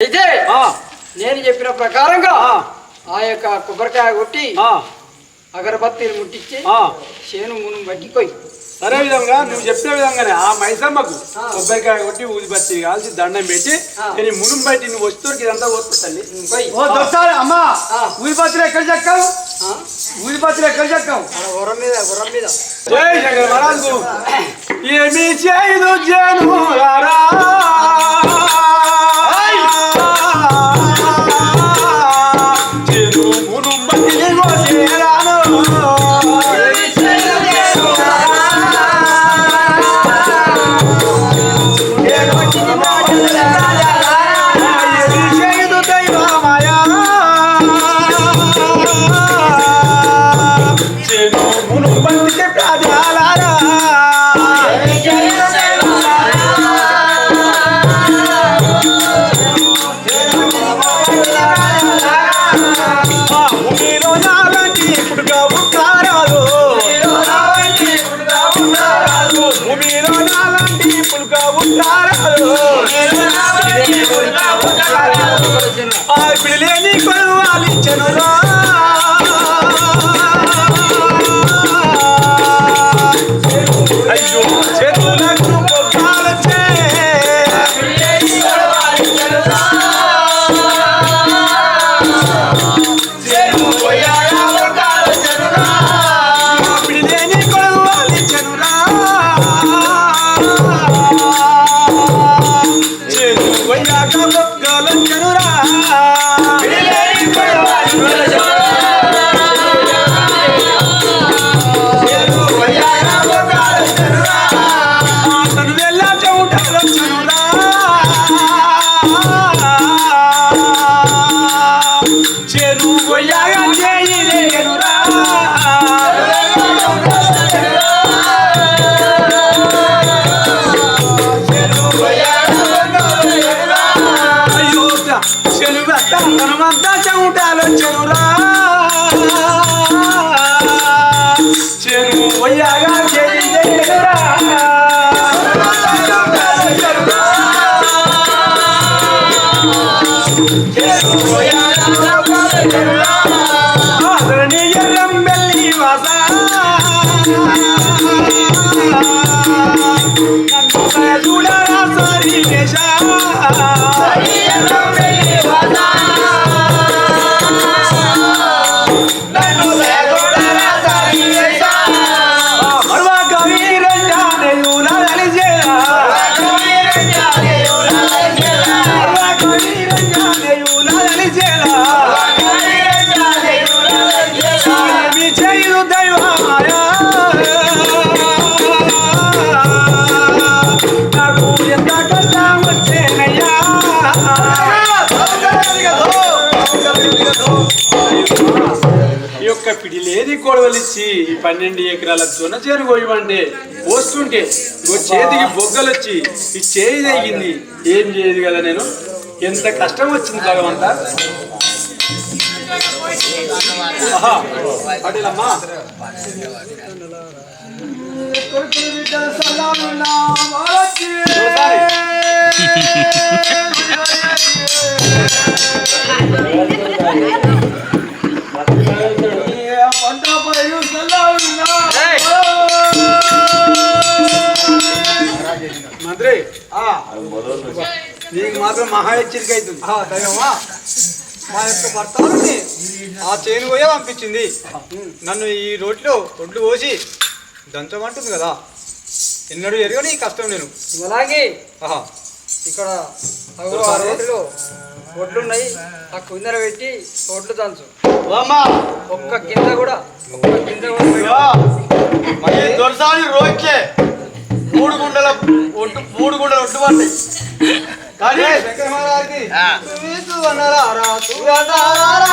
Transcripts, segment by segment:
అయితే ఆ, నేను చెప్పిన ప్రకారంగా ఆ, యొక్క కొబ్బరికాయ కొట్టి ఆ, అగరబత్తీలు ముట్టించి ఆ. చేను మును పట్టిపోయి. సరే విధంగా నువ్వు చెప్పిన విధంగానే ఆ మైసమ్మకు. కొబ్బరికాయ కొట్టి ఊదిబత్తి కాల్చి దండం పెట్టి. నేను మునుం బయట నువ్వు వస్తువుకి ఇదంతా పోతుంది పోయి. ఓ దొరసారి అమ్మా. ఊరిపత్రులు ఎక్కడ చెక్కావు? ఊరిపత్రులు ఎక్కడ చెక్కావు? గుర్రం మీద గుర్రం మీద. ఏమి చేయదు జనులారా? జను ఆ పిడిలేని కొలువాలిచ్చెనురా. Hoy ya gané y ভাজা కొడవలిచ్చి ఈ పన్నెండు ఎకరాల జొన్న చేరు కోయమంటే పోస్తుంటే ఓ చేతికి బొగ్గలు వచ్చి ఈ చేయి తగ్గింది ఏం చేయదు కదా నేను ఎంత కష్టం వచ్చింది భగవంత అడిలమ్మా. ఓసారి. మంత్రి నీకు మాత్రం మహా హెచ్చరిక అవుతుంది. దైవమా? మా యొక్క భర్తని ఆ చేను పోయే పంపించింది. నన్ను ఈ రోడ్లో ఒడ్లు పోసి దంచమంటుంది కదా. ఎన్నడూ ఎరగని కష్టం నేను. అలాగే ఇక్కడ ఆ రోడ్డులో ఒడ్లున్నాయి. ఆ కుందర పెట్టి ఒడ్లు దంచు. ఒక్క కింద కూడా ఒక్క కింద కూడా మూడు గుండెల ఒట్టు మూడు గుండెల ఒట్టు పడ్డాయి. కానీ శంకర మహారాజుకి ఆ. సువీసు వనరారా, సువర్ణారారా,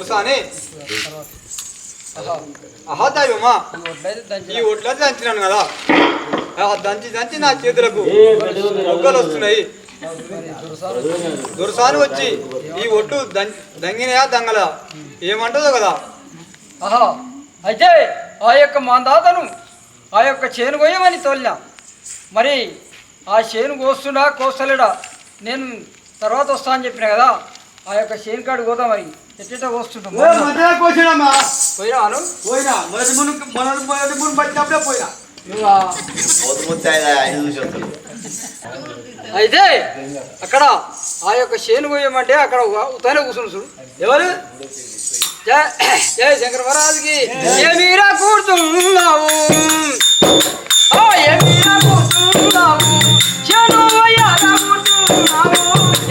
ఒడ్లైతే దంచి ఈ ఒడ్లు దంచినాను కదా. దంచి దంచి నా చేతులకు. మొగ్గలు వస్తున్నాయి. దురసాని వచ్చి ఈ ఒడ్లు దం- దంగినయా దంగలా? ఏమంటుందో కదా. ఆహా అయితే ఆ యొక్క మాందాతను ఆ యొక్క చేను కోయమని తోలినా. మరి ఆ చేను కోస్తుడా కోస్తలేడా? నేను తర్వాత వస్తా అని చెప్పిన కదా. ఆ యొక్క చేను కాడు కోదా మరి. ఎట్ట మధ్యలో కోసినమ్మా పోయినాను పోయినా. మొదటి మును మొదటి మొదటి మును పట్టినప్పుడే పోయినా. అయితే అక్కడ ఆ యొక్క చేను కోయమంటే అక్కడ ఉతానే కూర్చుని చూడు. ఎవరు? జయ శంకర మహారాజుకి. ఏమీరా కూర్చున్నావు? ఏమీరా కూర్చున్నావు? కూర్చున్నావు?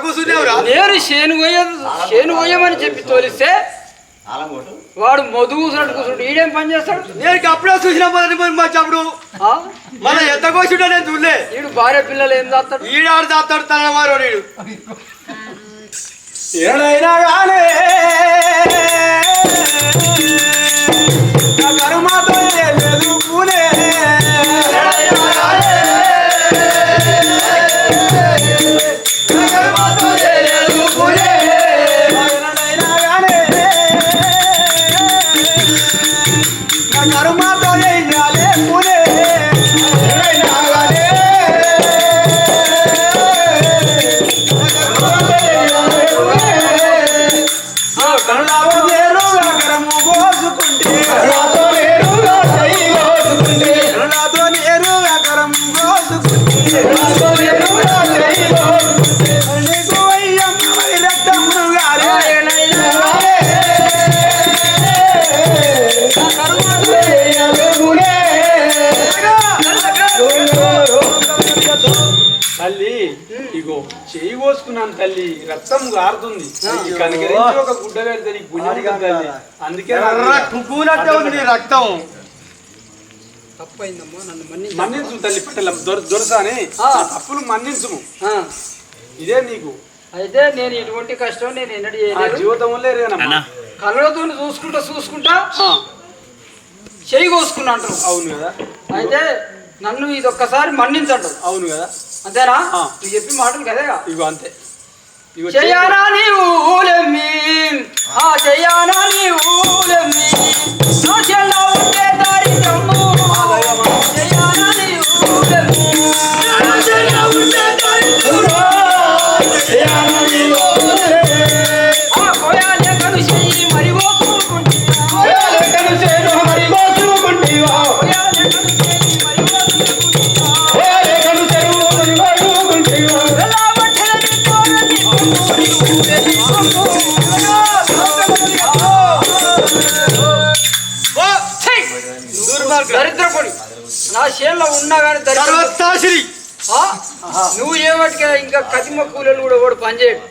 కూర్చునేవురా నేను చేను కొయ్యమని చెప్పి తోలిస్తే వాడు మొద్దు కూర్చున్నట్టు కూర్చుంటాడు ఈడేం పని చేస్తాడు? నేను అప్పుడే చూసిన పట్టినప్పుడు ఆ? మన ఎంత కోసిండో నేను చూడలే. ఈడు భార్య పిల్లలు ఏం చేస్తాడు ఈడాడు దాస్తాడు తన వారు వీడు ఏడైనా గానే. నా చేయి కోసుకున్నాను తల్లి రక్తం గారుతుంది. ఈ కనికరించి ఒక గుడ్డ పెడితే నీకు పుణ్యం తల్లి. అందుకే కుక్కునట్టే ఉంది నీ రక్తం. తప్పైందమ్మా నన్ను మన్నించు. మన్నించు తల్లి పట్టెల దొర దొరసాని. తప్పులు మన్నించుము. ఆ, ఇదే నీకు. అయితే నేను ఇటువంటి కష్టం నేను ఎన్నడూ చేయలేదు. జీవితంలో కళ్ళతో చూసుకుంటా చూసుకుంటా ఆ, చెయ్యి కోసుకున్నా అంటారు. అవును కదా. అయితే నన్ను ఇది ఒక్కసారి మన్నించండు. అవును కదా? అంతేనా. నువ్వు చెప్పి మాటలు కదేగా ఇగో అంతే. చెయ్యానా నీ ఊలెమ్మి? ఆ చెయ్యానా నీ ఊలెమ్మి?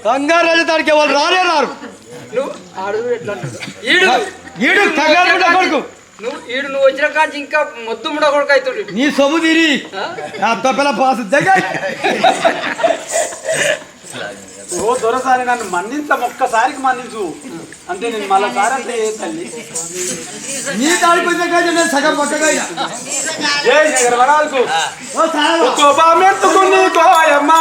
కంగారు రాజధానికి ఎవరు రానే రారు. అంటాడు? ఈడు. ఈడు కంగారు కొడుకు. నువ్వు ఈడు నువ్వు వచ్చిన కాంచి ఇంకా కొడుకు అవుతుంది నీ సొమ్ము తిరి తప్పల పాసు ఓ దొరసారి నన్ను మన్నించం ఒక్కసారికి మన్నించు. అంతే నేను అంటే ఏ తల్లి? నీ దాడికి వచ్చిన కాదు నేను సగం ఓ సారవా. కోపమెత్తుకుని కోయమ్మా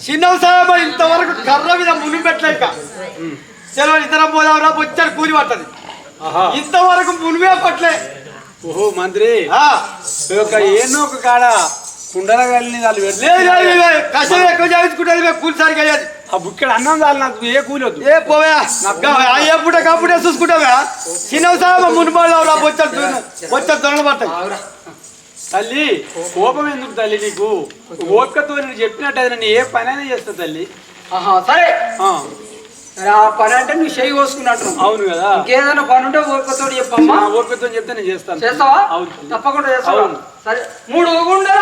చిన్న సాయమ ఇంతవరకు కర్ర మీద మునిగి పెట్టలేక. సెలవు ఇతరం పోదాం వచ్చారు కూలి పడుతుంది ఆహా. ఇంతవరకు మునిగే పట్లే ఓహో మంత్రి. ఆ, ఒక ఏనో ఒక కాడ కుండల కలిని వాళ్ళు. కష్టం ఎక్కువ చేయించుకుంటుంది మేము కూలి సరిగ్గా అయ్యేది. ఆ బుక్కడ అన్నం చాలు నాకు ఏ కూలొద్దు ఏ పోవా. ఏ పూట కాపుటే చూసుకుంటావా. చిన్న సాయమ మునిపాళ్ళు వచ్చారు వచ్చారు పడతాయి తల్లి కోపం ఎందుకు తల్లి నీకు? ఓపికతో నేను చెప్పినట్టు నేను ఏ పనైనా చేస్తా తల్లి. ఆహా సరే. ఆ, పని అంటే నువ్వు చెయ్యి కోసుకున్నట్టు. అవును కదా. ఇంకేదైనా పని ఉంటే ఊరికతోటి చెప్పమ్మా. ఓపికతో చెప్తే నేను చేస్తాను. చేస్తావా. తప్పకుండా చేస్తావా. సరే మూడు గుండెల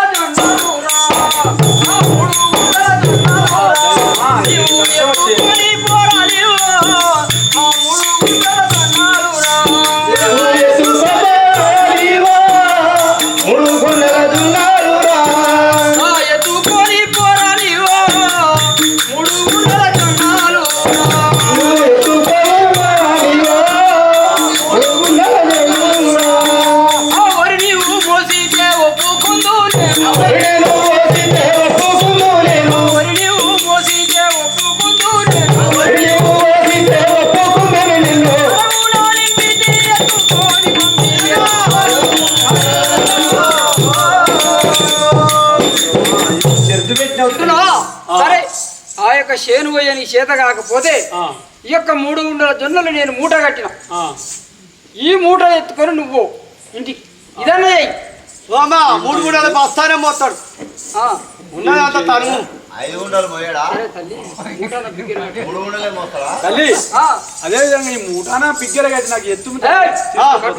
ఆ యొక్క శేను పోయే నీ చేత కాకపోతే ఆ, ఈ యొక్క మూడు గుండెల జొన్నలు నేను మూట కట్టిన. ఆ. ఈ మూట ఎత్తుకొని నువ్వు ఇంటికి ఇదన్నా చెయ్యి. సోమా మూడు గుండెలు బస్తానే మోస్తాడు ఆ. ఉన్నది అంత తను తల్లి మూట అదే విధంగా ఈ ముఠానా పిగ్గర కట్టి నాకు ఎత్తు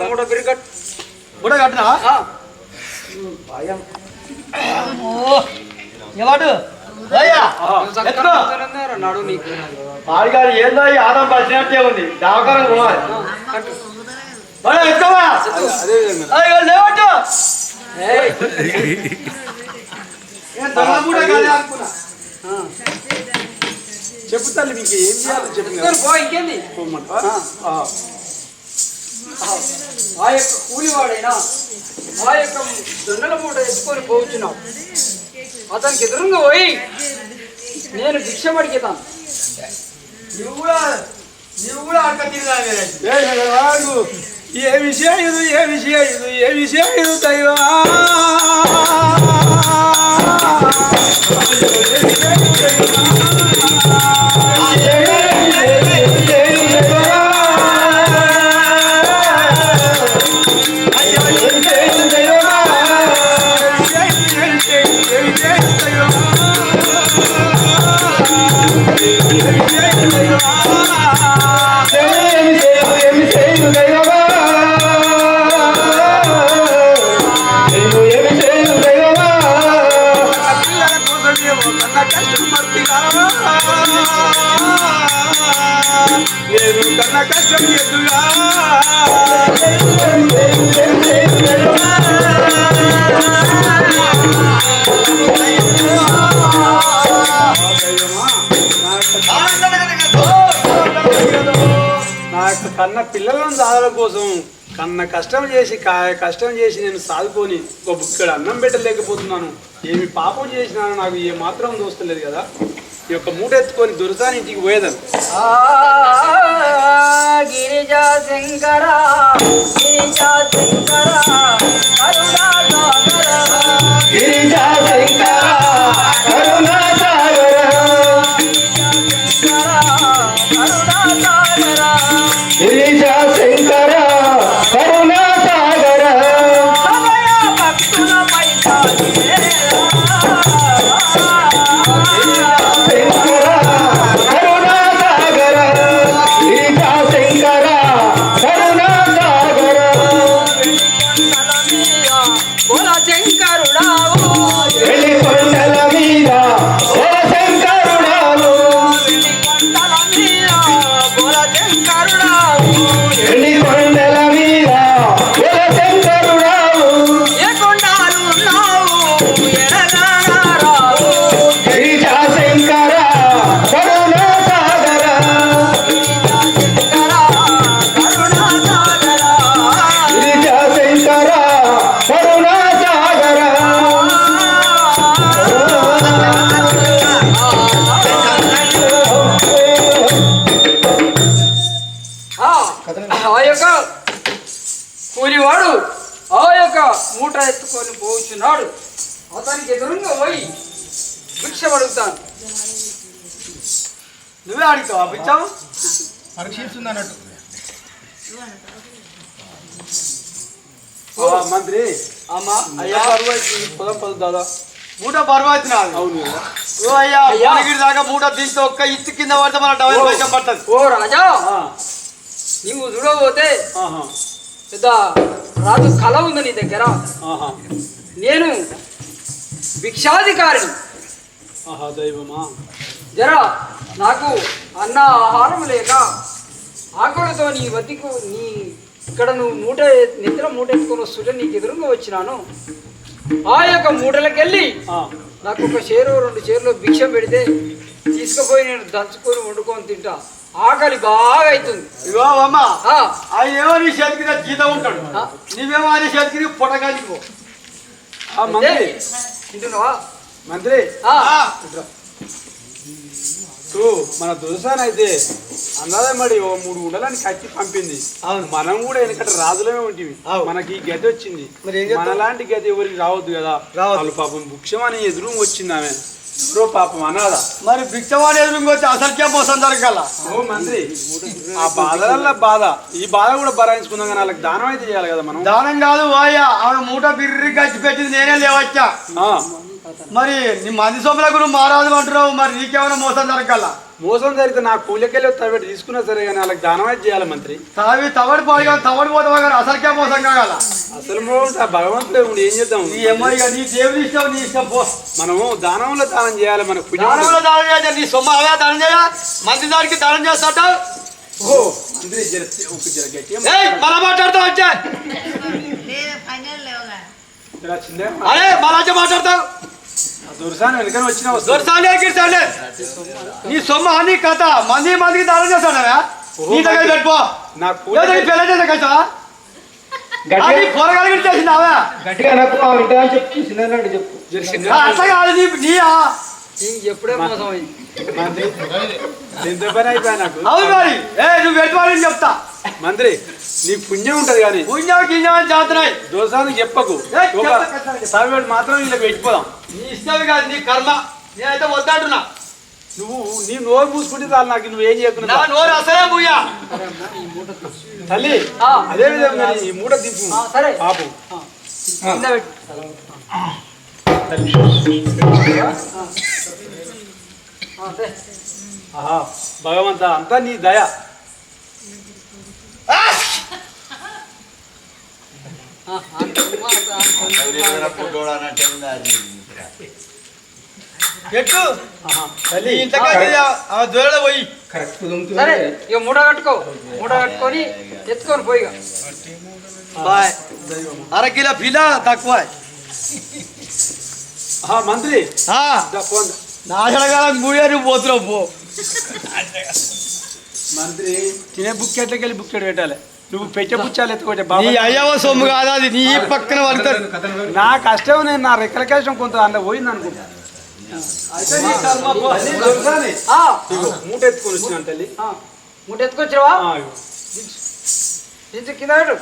మూట బిరికట్టు. కూడా కట్టినా? ఆ, ఎవడు ఆడిగాడు ఏందో ఈ ఆదాం పచ్చినట్టే ఉంది. దావకారం పోవాలి. చెప్పు తల్లి మీకు ఏం చేయాలో చెప్పు. ఎత్తుకొని పో ఇంకేంది? పోమంటావా? ఆ. ఆ. యొక్క కూలివాడైనా ఆ యొక్క జొన్నల మూట ఎత్తుకొని పోవచ్చున్నావు అతనికి ఎదురుగా పోయి నేను భిక్ష అడిగితాను నువ్వు కూడా నువ్వు కూడా అడక తిరిగి ఏ ఏ విషయం ఇది ఏ విషయం ఇది ఏ విషయం ఇది దైవా? నేను కన్న పిల్లలను సాధన కోసం కన్న కష్టం చేసి కా- కష్టం చేసి నేను సాదుకొని ఒక బుక్కడ అన్నం పెట్టలేకపోతున్నాను. ఏమి పాపం చేసినాను నాకు ఏ మాత్రం దోస్తలేదు కదా? ఈ యొక్క మూట ఎత్తుకొని దురసాని ఇంటికి పోయేదాను ఆ గిరిజా శంకర గిరిజా శంకర కరుణా సాగర ఎత్తుకొని పోతున్నాడు అతనికి ఎదురుగా పోయి భిక్ష అడుగుతాను నువ్వే అడుగుతావా ఆ, మంత్రి అమ్మా అయ్యా. పొలం పదు దాదా మూట నాది. అవును. ఓ అయ్యా. భువనగిరి దాకా మూట దించి ఒక్క ఇత్తు కింద పడితే మన డబల్ పైసా పట్టదు. ఓ రాజా. ఆ, నీవు చూడబోతే పెద్ద రాజు కళ ఉంది నీ దగ్గర. నేను భిక్షాధికారిని. దైవమా. జరా నాకు అన్న ఆహారం లేక ఆకలితో నీ వద్దకు నీ ఇక్కడ నువ్వు మూట నిద్ర మూట ఎత్తుకొని వస్తుంటే నీకు ఎదురుగా వచ్చినాను. ఆ యొక్క మూటలకెళ్ళి నాకు ఒక చేరు రెండు చేరులో భిక్ష పెడితే తీసుకుపోయి నేను దంచుకొని వండుకొని తింటా. ఆకలి బాగా అవుతుంది ఇగో అమ్మ నీ చేతికి జీతం ఉంటాడు. నీవేమో ఆయన చేతికి పొటగానికి పో. ఆ, అదే, మంత్రి. తింటున్నావా మన దురసాన్ అయితే అన్నదే మరి ఓ మూడు ఉండలని కట్టి పంపింది. మనం కూడా ఎందుకంటే రాజులమే ఉంటుంది అవును. మనకి ఈ గతి వచ్చింది? మనలాంటి గతి ఎవరికి రావద్దు కదా. వాళ్ళు పాపం భుక్షం అని ఎదురు వచ్చింది ఆమె. బ్రో పాపం అనాథ. మరి భిక్షవాడు ఎదురుకొచ్చి అసలుకే మోసం జరగాల? ఓ మంత్రి. ఆ బాధల బాధ. ఈ బాధ కూడా భరాయించుకుందాం కానీ వాళ్ళకి దానం అయితే చేయాలి కదా మనం. దానం కాదు వాయ్యా. ఆమె మూట బిర్రి గచ్చి పెట్టింది నేనే లేవచ్చా? మరి నీ మంది సోములకు నువ్వు మారాదు అంటున్నావు మరి నీకేమైనా మోసం జరగాల? మోసం జరిగితే నా కూలికెళ్ళి తవ్వేటి తీసుకున్నా సరే కానీ వాళ్ళకి దానం అయితే చేయాలి మంత్రి. తావి తవడి పోయి తవడి పోతావా కానీ అసలుకే మోసం కాగల? అసలు భగవంతుడే ఏం చేద్దాం? నీ దేవుని ఇష్టం నీ ఇష్టం పో. మనము దానంలో దానం చేయాలి మనకు. దానంలో దానం చేయాలి నీ సొమ్ము అవే దానం చేయ మంది దానికి దానం చేస్తాట మళ్ళా మాట్లాడతావు వచ్చా అరే మళ్ళా మాట్లాడతావు? నీ సొమ్ము నీ కథ మంది మందికి దానం చేస్తానవా నీ దగ్గర పెట్టుకో. నా ఏదో నీ కూలి పెళ్ళ చేసే కదా అది గట్టిగా పొరగాలి గిరి చేసినావా గట్టిగా నాకు వింటా అని చెప్పి. చిన్న చెప్పు. అట్లా కాదు నీ నీయా? ఎప్పుడే మోసం అయింది మంత్రి. ఎంత పని అయిపోయా నాకు. అవును మరి. ఏ నువ్వు పెట్టుకోవాలని చెప్తా. మంత్రి నీకు పుణ్యం ఉంటది కానీ పుణ్యం అని చేస్తున్నాయి దోసానికి చెప్పకు. సావివాడు మాత్రం ఇలా పెట్టిపోదాం నీ ఇష్టం కాదు నీ కర్మ. నేనైతే వద్దంటున్నా. నువ్వు నీ నోరు మూసుకుంటే చాలు నాకు నువ్వు ఏం నా చేయకుండా నోరు అసలే బుయ్యా తల్లి. అదే విధంగా ఈ మూట దింపు ఆ, సరే పాపు భగవంత అంతా నీ దయ ఆ, అంత ఉమ్మా, అంత- అంత ఉమ్మా. అన్నట్టే ఉంది అది ఎట్టు? తల్లి ఇంతకాయ ఆ దూరలో పోయి. కరెక్ట్ సరే ఇక మూట కట్టుకో. మూట కట్టుకొని ఎత్తుకొని పోయిగా బాయ్. అర కిలో పిల్ల తక్కువ. మంత్రి. నాశనకాలం మూడే నువ్వు పోతున్నావు పో. మంత్రి తినే బుక్కెట్లకి వెళ్ళి బుక్కెట్ పెట్టాలి? నువ్వు పెట్టే ఎత్తుకోటే నీ బాబా. అయ్యవ సొమ్ము కాదా అది నీ పక్కన పడతాడు నా కష్టం నేను నా రెక్కల కష్టం కొంత అందులో పోయింది అనుకుంటా తల్లి, దొరసాని. ఆ, ఇగో, మూట ఎత్తుకొని వచ్చినాను తల్లి. ఆ, మూట ఎత్తుకొచ్చిరావా ఆ, ఇగో. దించు. కింద పెట్టు.